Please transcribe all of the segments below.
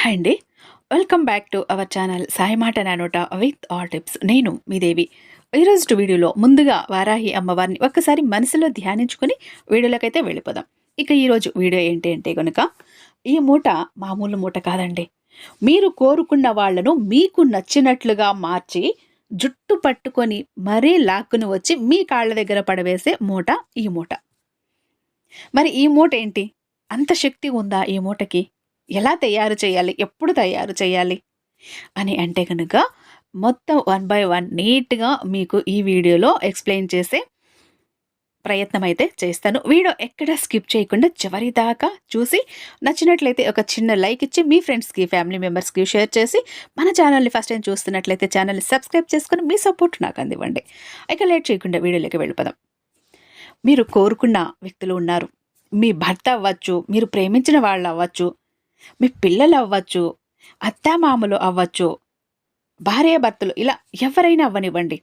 Hi అండి. Welcome back to our channel Sai మాట నానోట విత్ ఆల్ టిప్స్ నేను మీ దేవి. ఈరోజు వీడియోలో ముందుగా వారాహి అమ్మవారిని ఒక్కసారి మనసులో ధ్యానించుకొని వీడియోలోకైతే వెళ్ళిపోదాం. ఇక ఈరోజు వీడియో ఏంటి అంటే కనుక ఈ మూట మామూలు మూట కాదండి. మీరు కోరుకున్న వాళ్ళను మీకు నచ్చినట్లుగా మార్చి జుట్టు పట్టుకొని మరీ లాక్కుని వచ్చి మీ కాళ్ళ దగ్గర పడవేసే మూట ఈ మూట. మరి ఈ మూట ఏంటి? అంత శక్తి ఉందా ఈ మూటకి? ఎలా తయారు చేయాలి? ఎప్పుడు తయారు చేయాలి? అని అంటే కనుక మొత్తం వన్ బై వన్ నీట్గా మీకు ఈ వీడియోలో ఎక్స్ప్లెయిన్ చేసే ప్రయత్నం అయితే చేస్తాను. వీడియో ఎక్కడ స్కిప్ చేయకుండా చివరి దాకా చూసి నచ్చినట్లయితే ఒక చిన్న లైక్ ఇచ్చి మీ ఫ్రెండ్స్కి ఫ్యామిలీ మెంబర్స్కి షేర్ చేసి మన ఛానల్ని ఫస్ట్ టైం చూస్తున్నట్లయితే ఛానల్ని సబ్స్క్రైబ్ చేసుకుని మీ సపోర్ట్ నాకు అందివ్వండి. ఇక లేట్ చేయకుండా వీడియోలోకి వెళ్ళిపోదాం. మీరు కోరుకున్న వ్యక్తులు ఉన్నారు. మీ భర్త అవ్వచ్చు మీరు ప్రేమించిన వాళ్ళు అవ్వచ్చు మీ పిల్లలు అవ్వచ్చు అత్తామామలు అవ్వచ్చు భార్యాభర్తలు ఇలా ఎవరైనా అవ్వనివ్వండి.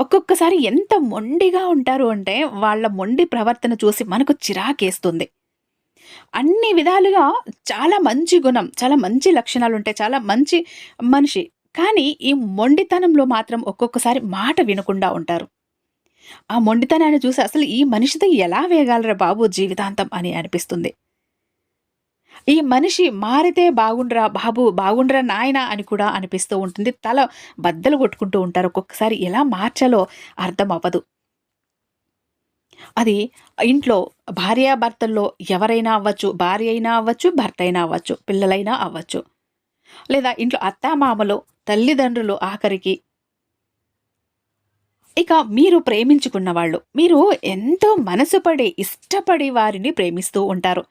ఒక్కొక్కసారి ఎంత మొండిగా ఉంటారు అంటే వాళ్ళ మొండి ప్రవర్తన చూసి మనకు చిరాకేస్తుంది. అన్ని విధాలుగా చాలా మంచి గుణం చాలా మంచి లక్షణాలు ఉంటాయి చాలా మంచి మనిషి. కానీ ఈ మొండితనంలో మాత్రం ఒక్కొక్కసారి మాట వినకుండా ఉంటారు. ఆ మొండితనాన్ని చూసి అసలు ఈ మనిషితో ఎలా వేయగలరా బాబు జీవితాంతం అని అనిపిస్తుంది. ఈ మనిషి మారితే బాగుండ్రా బాబు బాగుండ్రా నాయన అని కూడా అనిపిస్తూ ఉంటుంది. తల బద్దలు కొట్టుకుంటూ ఉంటారు. ఒక్కొక్కసారి ఎలా మార్చాలో అర్థం అవ్వదు. అది ఇంట్లో భార్యాభర్తల్లో ఎవరైనా అవ్వచ్చు భార్య అయినా అవ్వచ్చు భర్త అయినా అవ్వచ్చు పిల్లలైనా అవ్వచ్చు. లేదా ఇంట్లో అత్తామామలు తల్లిదండ్రులు ఆఖరికి ఇక మీరు ప్రేమించుకున్న వాళ్ళు మీరు ఎంతో మనసుపడి ఇష్టపడి వారిని ప్రేమిస్తూ ఉంటారు.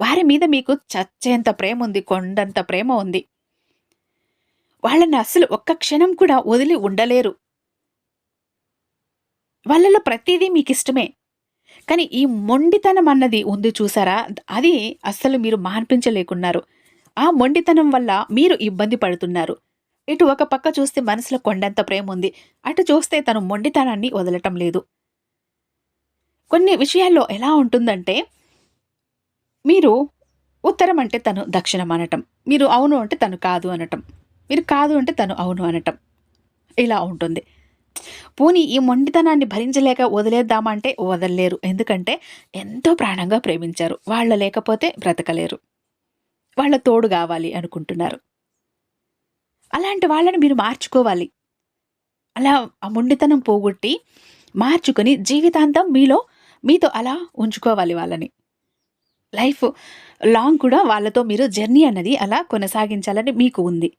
వారి మీద మీకు చచ్చేంత ప్రేమ ఉంది కొండంత ప్రేమ ఉంది. వాళ్ళని అస్సలు ఒక్క క్షణం కూడా వదిలి ఉండలేరు. వాళ్ళలో ప్రతిదీ మీకు ఇష్టమే కానీ ఈ మొండితనం అన్నది ఉంది చూసారా? అది అస్సలు మీరు మాన్పించలేకున్నారు ఆ మొండితనం వల్ల మీరు ఇబ్బంది పడుతున్నారు. ఇటు ఒక పక్క చూస్తే మనసులో కొండంత ప్రేమ ఉంది. అటు చూస్తే తను మొండితనాన్ని వదలటం లేదు. కొన్ని విషయాల్లో ఎలా ఉంటుందంటే మీరు ఉత్తరం అంటే తను దక్షిణం అనటం. మీరు అవును అంటే తను కాదు అనటం. మీరు కాదు అంటే తను అవును అనటం. ఇలా ఉంటుంది. పోనీ ఈ మొండితనాన్ని భరించలేక వదిలేద్దామంటే వదలలేరు. ఎందుకంటే ఎంతో ప్రాణంగా ప్రేమించారు. వాళ్ళ లేకపోతే బ్రతకలేరు. వాళ్ళ తోడు కావాలి అనుకుంటున్నారు. అలాంటి వాళ్ళని మీరు మార్చుకోవాలి. అలా ఆ మొండితనం పోగొట్టి మార్చుకొని జీవితాంతం మీలో మీతో అలా ఉంచుకోవాలి వాళ్ళని. లైఫ్ లాంగ్ కూడా వాళ్ళతో మీరు జర్నీ అన్నది అలా కొనసాగించాలని మీకు ఉంది.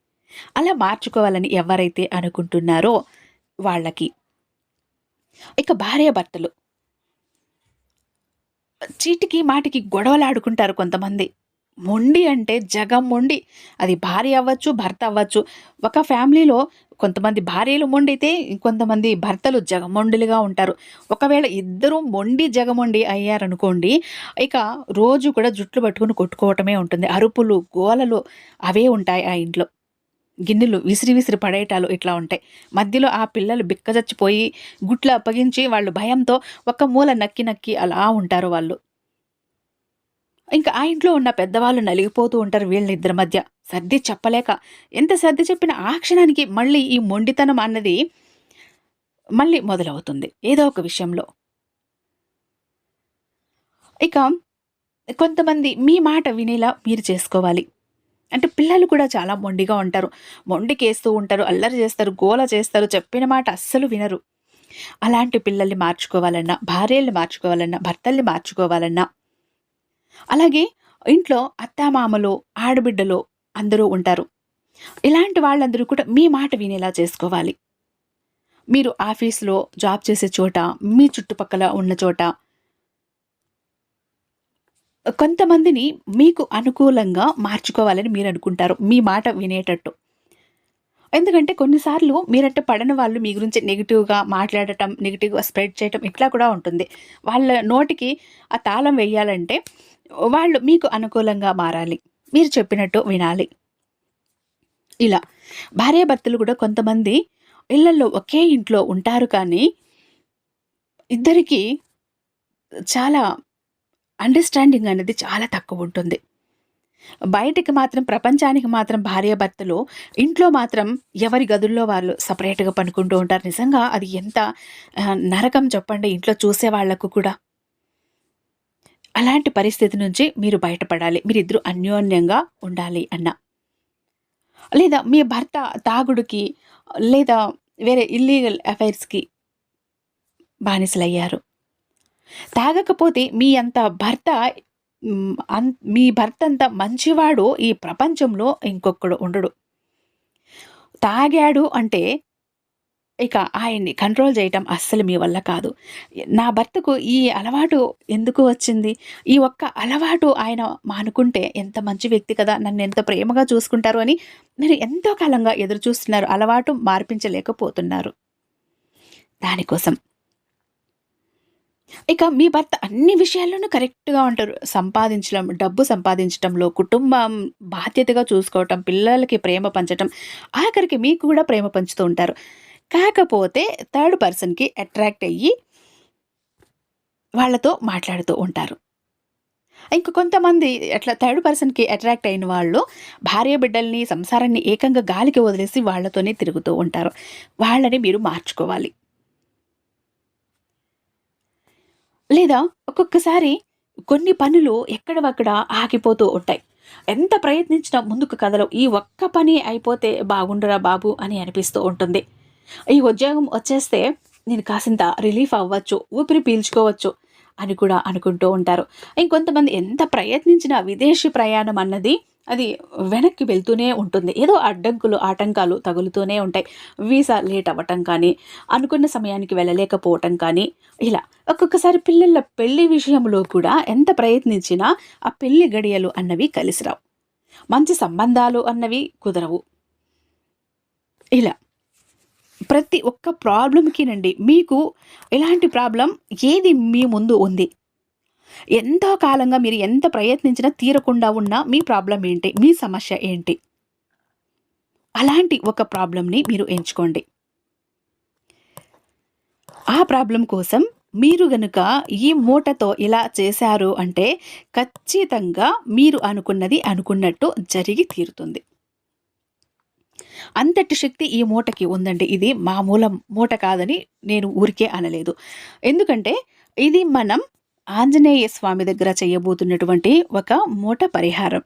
అలా మార్చుకోవాలని ఎవరైతే అనుకుంటున్నారో వాళ్ళకి. ఇక భార్య భర్తలు. చీటికి మాటికి గొడవలాడుకుంటారు కొంతమంది. మొండి అంటే జగం మొండి. అది భార్య అవ్వచ్చు భర్త అవ్వచ్చు. ఒక ఫ్యామిలీలో కొంతమంది భార్యలు మొండితే ఇంకొంతమంది భర్తలు జగమొండిలుగా ఉంటారు. ఒకవేళ ఇద్దరు మొండి జగమొండి అయ్యారనుకోండి ఇక రోజు కూడా జుట్లు పట్టుకుని కొట్టుకోవటమే ఉంటుంది. అరుపులు గోలలు అవే ఉంటాయి ఆ ఇంట్లో. గిన్నెలు విసిరి విసిరి పడేయటాలు ఇట్లా ఉంటాయి. మధ్యలో ఆ పిల్లలు బిక్కజచ్చిపోయి గుట్లు అప్పగించి వాళ్ళు భయంతో ఒక మూల నక్కి నక్కి అలా ఉంటారు వాళ్ళు. ఇంకా ఆ ఇంట్లో ఉన్న పెద్దవాళ్ళు నలిగిపోతూ ఉంటారు వీళ్ళిద్దరి మధ్య. సర్ది చెప్పలేక ఎంత సర్ది చెప్పిన ఆ క్షణానికి మళ్ళీ ఈ మొండితనం అన్నది మళ్ళీ మొదలవుతుంది ఏదో ఒక విషయంలో. ఇక కొంతమంది మీ మాట వినేలా మీరు చేసుకోవాలి. అంటే పిల్లలు కూడా చాలా మొండిగా ఉంటారు. మొండికేస్తూ ఉంటారు అల్లరి చేస్తారు గోల చేస్తారు చెప్పిన మాట అస్సలు వినరు. అలాంటి పిల్లల్ని మార్చుకోవాలన్నా భార్యల్ని మార్చుకోవాలన్నా భర్తల్ని మార్చుకోవాలన్నా అలాగే ఇంట్లో అత్తామామలు ఆడబిడ్డలు అందరూ ఉంటారు. ఇలాంటి వాళ్ళందరూ కూడా మీ మాట వినేలా చేసుకోవాలి. మీరు ఆఫీస్లో జాబ్ చేసే చోట మీ చుట్టుపక్కల ఉన్న చోట కొంతమందిని మీకు అనుకూలంగా మార్చుకోవాలని మీరు అనుకుంటారు. మీ మాట వినేటట్టు. ఎందుకంటే కొన్నిసార్లు మీరంటే పడని వాళ్ళు మీ గురించి నెగిటివ్గా మాట్లాడటం నెగిటివ్గా స్ప్రెడ్ చేయటం ఇట్లా కూడా ఉంటుంది. వాళ్ళ నోటికి ఆ తాళం వేయాలంటే వాళ్ళు మీకు అనుకూలంగా మారాలి మీరు చెప్పినట్టు వినాలి ఇలా భార్యాభర్తలు కూడా కొంతమంది ఇళ్ళలో ఒకే ఇంట్లో ఉంటారు కానీ ఇద్దరికి చాలా అండర్స్టాండింగ్ అనేది చాలా తక్కువ ఉంటుంది బయటికి మాత్రం ప్రపంచానికి మాత్రం భార్యాభర్తలు ఇంట్లో మాత్రం ఎవరి గదుల్లో వాళ్ళు సపరేట్‌గా పనుకుంటూ ఉంటారు. నిజంగా అది ఎంత నరకం చెప్పండి ఇంట్లో చూసే వాళ్ళకు కూడా. అలాంటి పరిస్థితి నుంచి మీరు బయటపడాలి. మీరిద్దరూ అన్యోన్యంగా ఉండాలి అన్న. లేదా మీ భర్త తాగుడుకి లేదా వేరే ఇల్లీగల్ అఫైర్స్‌కి బానిసలయ్యారు. తాగకపోతే మీ అంత భర్త అన్ మీ భర్త అంత మంచివాడు ఈ ప్రపంచంలో ఇంకొకడు ఉండడు. తాగాడు అంటే ఇక ఆయన్ని కంట్రోల్ చేయటం అస్సలు మీ వల్ల కాదు. నా భర్తకు ఈ అలవాటు ఎందుకు వచ్చింది? ఈ ఒక్క అలవాటు ఆయన మానుకుంటే ఎంత మంచి వ్యక్తి కదా! నన్ను ఎంత ప్రేమగా చూసుకుంటారు అని మీరు ఎంతో కాలంగా ఎదురు చూస్తున్నారు. అలవాటు మార్పించలేకపోతున్నారు. దానికోసం. ఇక మీ భర్త అన్ని విషయాల్లోనూ కరెక్ట్‌గా ఉంటారు. సంపాదించడం, డబ్బు సంపాదించడంలో కుటుంబం బాధ్యతగా చూసుకోవటం, పిల్లలకి ప్రేమ పంచటం, ఆఖరికి మీకు కూడా ప్రేమ పంచుతూ ఉంటారు. కాకపోతే థర్డ్ పర్సన్‌కి అట్రాక్ట్ అయ్యి వాళ్ళతో మాట్లాడుతూ ఉంటారు. ఇంక కొంతమంది అట్లా థర్డ్ పర్సన్‌కి అట్రాక్ట్ అయిన వాళ్ళు భార్య బిడ్డల్ని, సంసారాన్ని ఏకంగా గాలికి వదిలేసి వాళ్ళతోనే తిరుగుతూ ఉంటారు. వాళ్ళని మీరు మార్చుకోవాలి. లేదా ఒక్కొక్కసారి కొన్ని పనులు ఎక్కడవక్కడ ఆగిపోతూ ఉంటాయి. ఎంత ప్రయత్నించినా ముందుకు కదలవు. ఈ ఒక్క పని అయిపోతే బాగుండురా బాబు అని అనిపిస్తూ ఉంటుంది. ఈ ఉద్యోగం వచ్చేస్తే నేను కాసింత రిలీఫ్ అవ్వచ్చు, ఊపిరి పీల్చుకోవచ్చు అని కూడా అనుకుంటూ ఉంటారు. ఇంకొంతమంది ఎంత ప్రయత్నించినా విదేశీ ప్రయాణం అన్నది అది వెనక్కి వెళ్తూనే ఉంటుంది. ఏదో అడ్డంకులు, ఆటంకాలు తగులుతూనే ఉంటాయి. వీసా లేట్ అవ్వటం కానీ, అనుకున్న సమయానికి వెళ్ళలేకపోవటం కానీ ఇలా. ఒక్కొక్కసారి పిల్లల పెళ్ళి విషయంలో కూడా ఎంత ప్రయత్నించినా ఆ పెళ్ళి గడియలు అన్నవి కలిసి రావు. మంచి సంబంధాలు అన్నవి కుదరవు. ఇలా. ప్రతి ఒక్క ప్రాబ్లంకినండి మీకు ఎలాంటి ప్రాబ్లం ఏది మీ ముందు ఉంది? ఎంతో కాలంగా మీరు ఎంత ప్రయత్నించినా తీరకుండా ఉన్న మీ ప్రాబ్లం ఏంటి? మీ సమస్య ఏంటి? అలాంటి ఒక ప్రాబ్లంని మీరు ఎంచుకోండి. ఆ ప్రాబ్లం కోసం మీరు గనుక ఈ మూటతో ఇలా చేశారు అంటే ఖచ్చితంగా మీరు అనుకున్నది అనుకున్నట్టు జరిగి తీరుతుంది. అంతటి శక్తి ఈ మూటకి ఉందండి. ఇది మామూల మూట కాదని నేను ఊరికే అనలేదు. ఎందుకంటే ఇది మనం ఆంజనేయ స్వామి దగ్గర చేయబోతున్నటువంటి ఒక మూట పరిహారం.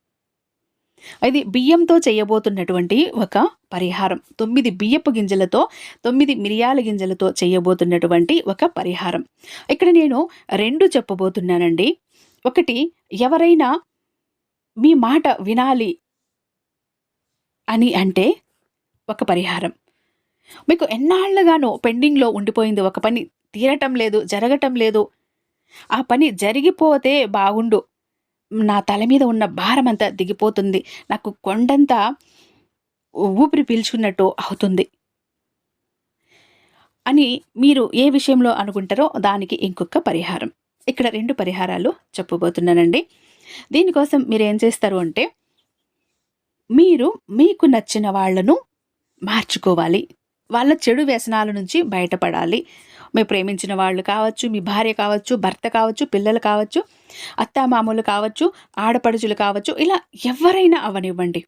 ఇది బియ్యంతో చేయబోతున్నటువంటి ఒక పరిహారం. తొమ్మిది బియ్యపు గింజలతో, తొమ్మిది మిరియాల గింజలతో చేయబోతున్నటువంటి ఒక పరిహారం. ఇక్కడ నేను రెండు చెప్పబోతున్నానండి. ఒకటి ఎవరైనా మీ మాట వినాలి అని అంటే ఒక పరిహారం. మీకు ఎన్నాళ్ళుగానో పెండింగ్‌లో ఉండిపోయింది ఒక పని తీరటం లేదు, జరగటం లేదు. ఆ పని జరిగిపోతే బాగుండు. నా తల మీద ఉన్న భారమంతా దిగిపోతుంది. నాకు కొండంతా ఊపిరి పీల్చుకున్నట్టు అవుతుంది. అని మీరు ఏ విషయంలో అనుకుంటారో దానికి ఇంకొక పరిహారం. ఇక్కడ రెండు పరిహారాలు చెప్పబోతున్నానండి. దీనికోసం మీరు ఏం చేస్తారు అంటే మీరు మీకు నచ్చిన వాళ్ళను మార్చుకోవాలి. వాళ్ళ చెడు వ్యసనాల నుంచి బయటపడాలి. మీ ప్రేమించిన వాళ్ళు కావచ్చు, మీ భార్య కావచ్చు, భర్త కావచ్చు, పిల్లలు కావచ్చు, అత్తామామూలు కావచ్చు, ఆడపడుచులు కావచ్చు, ఇలా ఎవరైనా అవ్వనివ్వండి.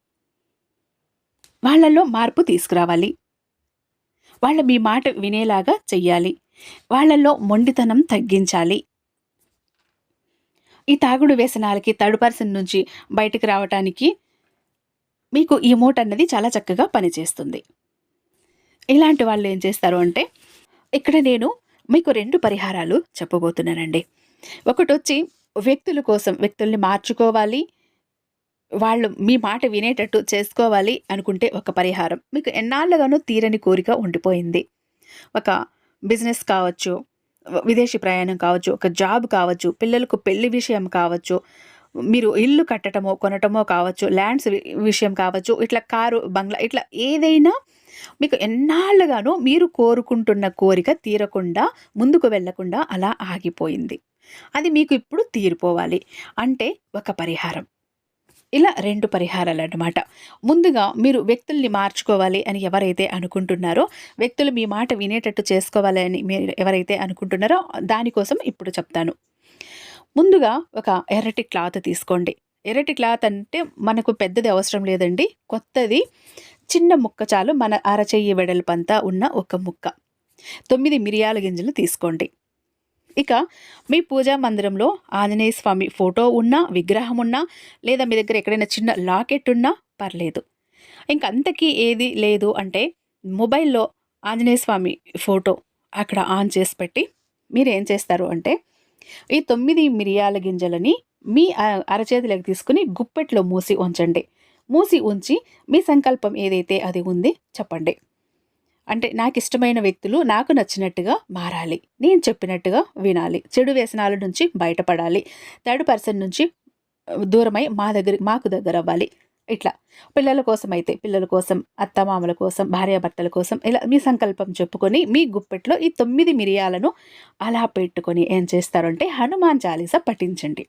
వాళ్ళల్లో మార్పు తీసుకురావాలి. వాళ్ళ మీ మాట వినేలాగా చెయ్యాలి. వాళ్ళల్లో మొండితనం తగ్గించాలి. ఈ తాగుడు వ్యసనాలకి థర్డ్ పర్సన్ నుంచి బయటకు రావటానికి మీకు ఈ మూట అన్నది చాలా చక్కగా పనిచేస్తుంది. ఇలాంటి వాళ్ళు ఏం చేస్తారు అంటే ఇక్కడ నేను మీకు రెండు పరిహారాలు చెప్పబోతున్నానండి. ఒకటొచ్చి వ్యక్తుల కోసం వ్యక్తుల్ని మార్చుకోవాలి. వాళ్ళు మీ మాట వినేటట్టు చేసుకోవాలి అనుకుంటే ఒక పరిహారం. మీకు ఎన్నాళ్ళుగానో తీరని కోరిక ఉండిపోయింది. ఒక బిజినెస్ కావచ్చు, విదేశీ ప్రయాణం కావచ్చు, ఒక జాబ్ కావచ్చు, పిల్లలకు పెళ్ళి విషయం కావచ్చు, మీరు ఇల్లు కట్టడమో కొనటమో కావచ్చు, ల్యాండ్స్ వి విషయం కావచ్చు, ఇట్లా కారు, బంగ్లా ఇట్లా ఏదైనా మీకు ఎన్నాళ్ళుగానో మీరు కోరుకుంటున్న కోరిక తీరకుండా, ముందుకు వెళ్ళకుండా అలా ఆగిపోయింది. అది మీకు ఇప్పుడు తీరిపోవాలి. అంటే ఒక పరిహారం. ఇలా రెండు పరిహారాలు అనమాట ముందుగా మీరు వ్యక్తుల్ని మార్చుకోవాలి అని ఎవరైతే అనుకుంటున్నారో, వ్యక్తులు మీ మాట వినేటట్టు చేసుకోవాలి అని మీరు ఎవరైతే అనుకుంటున్నారో దానికోసం ఇప్పుడు చెప్తాను. ముందుగా ఒక ఎర్రటి క్లాత్ తీసుకోండి. ఎర్రటి క్లాత్ అంటే మనకు పెద్దది అవసరం లేదండి. కొత్తది చిన్న ముక్క చాలు మన అరచెయ్యి వెడల్పంతా ఉన్న ఒక ముక్క. తొమ్మిది మిరియాల గింజలు తీసుకోండి. ఇక మీ పూజా మందిరంలో ఆంజనేయ స్వామి ఫోటో ఉన్నా విగ్రహం ఉన్నా లేదా మీ దగ్గర ఎక్కడైనా చిన్న లాకెట్ ఉన్నా పర్లేదు. ఇంకంతకీ ఏది లేదు అంటే మొబైల్లో ఆంజనేయ స్వామి ఫోటో అక్కడ ఆన్ చేసి పెట్టి మీరు ఏం చేస్తారు అంటే ఈ తొమ్మిది మిరియాల గింజలని మీ అరచేతిలోకి తీసుకుని గుప్పెట్లో మూసి ఉంచండి. మూసి ఉంచి మీ సంకల్పం ఏదైతే అది ఉంది చెప్పండి. అంటే నాకు ఇష్టమైన వ్యక్తులు నాకు నచ్చినట్టుగా మారాలి. నేను చెప్పినట్టుగా వినాలి. చెడు వ్యసనాల నుంచి బయటపడాలి. థర్డ్ పర్సన్ నుంచి దూరమై మా దగ్గర మాకు దగ్గర అవ్వాలి ఇట్లా. పిల్లల కోసం అయితే పిల్లల కోసం అత్తమామల కోసం భార్యాభర్తల కోసం ఇలా మీ సంకల్పం చెప్పుకొని మీ గుప్పెట్లో ఈ తొమ్మిది మిరియాలను అలా పెట్టుకొని ఏం చేస్తారంటే హనుమాన్ చాలీస పఠించండి.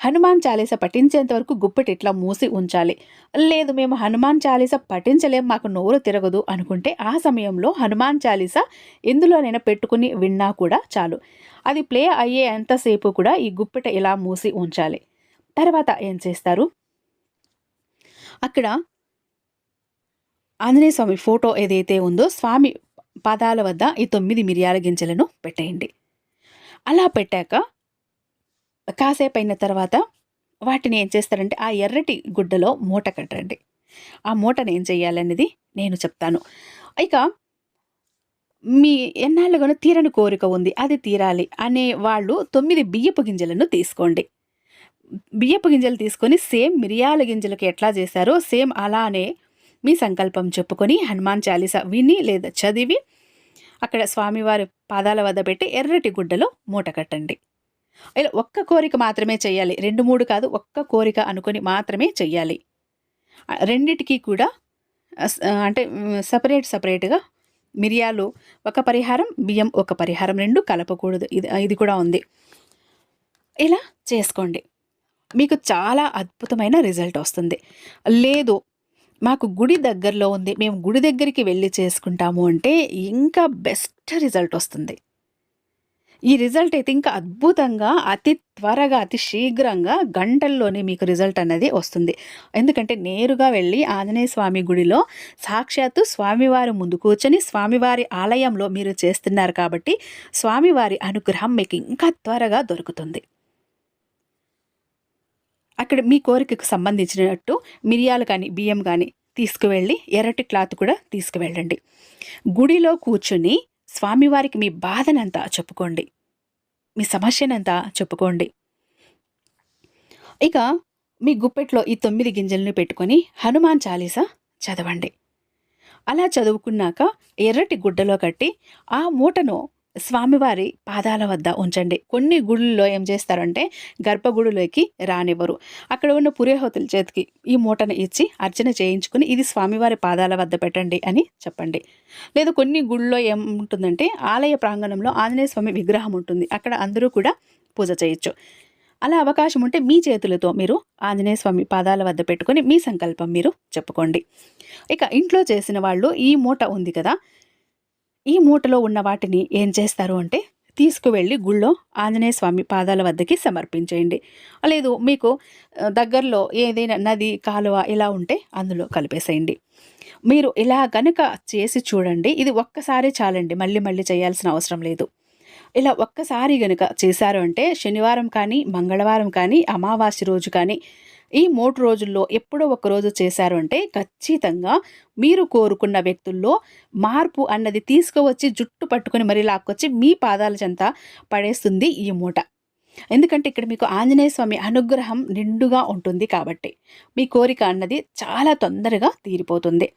హనుమాన్ చాలీస పఠించేంత వరకు గుప్పెట్ ఇట్లా మూసి ఉంచాలి? లేదు మేము హనుమాన్ చాలీస పఠించలేం మాకు నోరు తిరగదు అనుకుంటే ఆ సమయంలో హనుమాన్ చాలీస ఎందులోనైనా పెట్టుకుని విన్నా కూడా చాలు. అది ప్లే అయ్యేంతసేపు కూడా ఈ గుప్పెట ఇలా మూసి ఉంచాలి? తర్వాత ఏం చేస్తారు? అక్కడ ఆంజనేయ స్వామి ఫోటో ఏదైతే ఉందో స్వామి పాదాల వద్ద ఈ తొమ్మిది మిరియాల గింజలను పెట్టేయండి. అలా పెట్టాక కాసేపు అయిన తర్వాత వాటిని ఏం చేస్తారంటే ఆ ఎర్రటి గుడ్డలో మూట కట్టండి. ఆ మూటను ఏం చేయాలనేది నేను చెప్తాను. ఇక మీ ఎన్నాళ్ళుగానో తీరని కోరిక ఉంది అది తీరాలి అనే వాళ్ళు తొమ్మిది బియ్యపు గింజలను తీసుకోండి. బియ్యపు గింజలు తీసుకొని సేమ్ మిరియాల గింజలకు ఎట్లా చేశారో సేమ్ అలానే మీ సంకల్పం చెప్పుకొని హనుమాన్ చాలీస విని లేదా చదివి అక్కడ స్వామివారి పాదాల వద్ద పెట్టి ఎర్రటి గుడ్డలో మూట కట్టండి. ఇలా ఒక్క కోరిక మాత్రమే చేయాలి రెండు మూడు కాదు ఒక్క కోరిక అనుకొని మాత్రమే చెయ్యాలి. రెండిటికి కూడా అంటే సపరేట్ సపరేట్గా మిరియాలు ఒక పరిహారం బియ్యం ఒక పరిహారం రెండు కలపకూడదు. ఇది ఇది కూడా ఉంది. ఇలా చేసుకోండి. మీకు చాలా అద్భుతమైన రిజల్ట్ వస్తుంది. లేదు మాకు గుడి దగ్గరలో ఉంది. మేము గుడి దగ్గరికి వెళ్ళి చేసుకుంటాము అంటే ఇంకా బెస్ట్ రిజల్ట్ వస్తుంది. ఈ రిజల్ట్ అయితే ఇంకా అద్భుతంగా అతి త్వరగా అతి శీఘ్రంగా గంటల్లోనే మీకు రిజల్ట్ అనేది వస్తుంది. ఎందుకంటే నేరుగా వెళ్ళి ఆంజనేయ స్వామి గుడిలో సాక్షాత్తు స్వామివారి ముందు కూర్చొని స్వామివారి ఆలయంలో మీరు చేస్తున్నారు కాబట్టి స్వామివారి అనుగ్రహం మీకు ఇంకా త్వరగా దొరుకుతుంది. అక్కడ మీ కోరికకు సంబంధించినట్టు మిరియాలు కానీ బియ్యం కానీ తీసుకువెళ్ళి ఎర్రటి క్లాత్ కూడా తీసుకువెళ్ళండి. గుడిలో కూర్చుని స్వామివారికి మీ బాధనంతా చెప్పుకోండి. మీ సమస్యనంతా చెప్పుకోండి. ఇక మీ గుప్పెట్లో ఈ తొమ్మిది గింజలను పెట్టుకొని హనుమాన్ చాలీసా చదవండి. అలా చదువుకున్నాక ఎర్రటి గుడ్డలో కట్టి ఆ మూటను స్వామివారి పాదాల వద్ద ఉంచండి. కొన్ని గుళ్ళల్లో ఏం చేస్తారంటే గర్భగుడిలోకి రానివ్వరు. అక్కడ ఉన్న పురోహతుల చేతికి ఈ మూటను ఇచ్చి అర్చన చేయించుకుని ఇది స్వామివారి పాదాల వద్ద పెట్టండి అని చెప్పండి. లేదా కొన్ని గుళ్ళలో ఏముంటుందంటే ఆలయ ప్రాంగణంలో ఆంజనేయ స్వామి విగ్రహం ఉంటుంది. అక్కడ అందరూ కూడా పూజ చేయొచ్చు. అలా అవకాశం ఉంటే మీ చేతులతో మీరు ఆంజనేయ స్వామి పాదాల వద్ద పెట్టుకొని మీ సంకల్పం మీరు చెప్పుకోండి. ఇక ఇంట్లో చేసిన వాళ్ళు ఈ మూట ఉంది కదా ఈ మూటలో ఉన్న వాటిని ఏం చేస్తారు అంటే తీసుకువెళ్ళి గుళ్ళో ఆంజనేయ స్వామి పాదాల వద్దకి సమర్పించేయండి. లేదు మీకు దగ్గరలో ఏదైనా నది కాలువ ఇలా ఉంటే అందులో కలిపేసేయండి. మీరు ఇలా గనక చేసి చూడండి ఇది ఒక్కసారి చాలండి మళ్ళీ మళ్ళీ చేయాల్సిన అవసరం లేదు. ఇలా ఒక్కసారి గనక చేశారు అంటే శనివారం కానీ మంగళవారం కానీ అమావాస్య రోజు కానీ ఈ మూడు రోజుల్లో ఎప్పుడో ఒక రోజు చేశారు అంటే ఖచ్చితంగా మీరు కోరుకున్న వ్యక్తుల్లో మార్పు అన్నది తీసుకువచ్చి జుట్టు పట్టుకొని మరీ లాక్కొచ్చి మీ పాదాల చెంత పడేస్తుంది ఈ మూట. ఎందుకంటే ఇక్కడ మీకు ఆంజనేయ స్వామి అనుగ్రహం నిండుగా ఉంటుంది కాబట్టి మీ కోరిక అన్నది చాలా తొందరగా తీరిపోతుంది.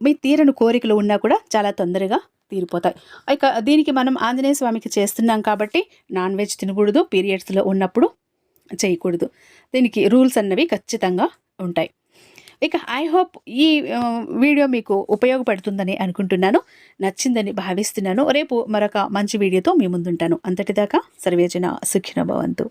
మీ తీరని కోరికలు ఉన్నా కూడా చాలా తొందరగా తీరిపోతాయి. ఇక దీనికి మనం ఆంజనేయ స్వామికి చేస్తున్నాం కాబట్టి నాన్ వెజ్ తినకూడదు. పీరియడ్స్లో ఉన్నప్పుడు చేయకూడదు. దీనికి రూల్స్ అన్నవి ఖచ్చితంగా ఉంటాయి. ఇక ఐ హోప్ ఈ వీడియో మీకు ఉపయోగపడుతుందని అనుకుంటున్నాను. నచ్చిందని భావిస్తున్నాను. రేపు మరొక మంచి వీడియోతో మీ ముందుంటాను. అంతటిదాకా సర్వేజన సుఖిన భవంతు.